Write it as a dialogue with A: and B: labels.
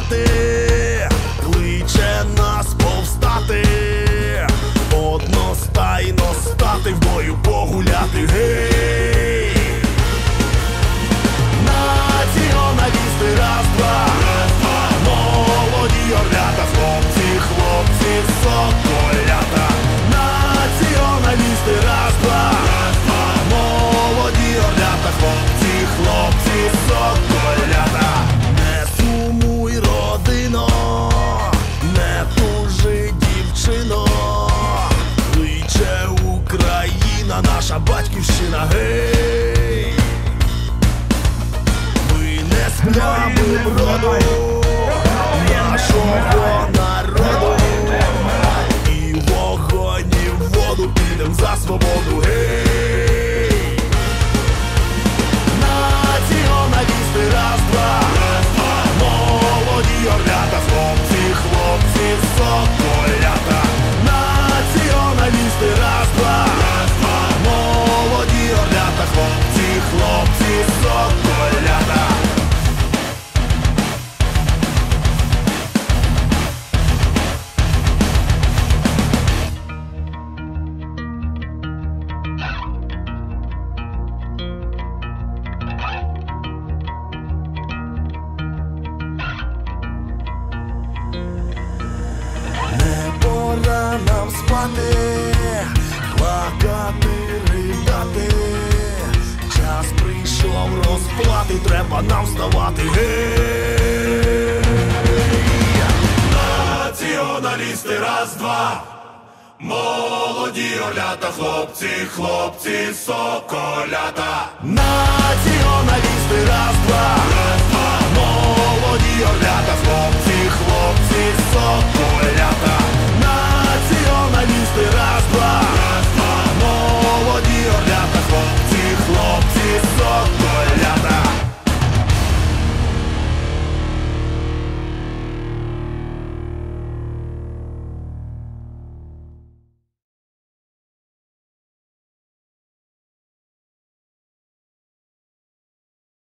A: мати, кличе нас повстати, одностайно стати в бою погуляти. Націоналісти раз, два, раз, два. молоді орлята, хлопці, хлопці, сок. дівчино, не тужи, дівчино, кличе Україна, наша батьківщина, гей, ми не сплямим роду нашого. Хлопці, соколята. Не пора нам спати, розплати, треба нам вставати. Гей! Націоналісти, раз, два. Молоді олята, хлопці, хлопці, соколята.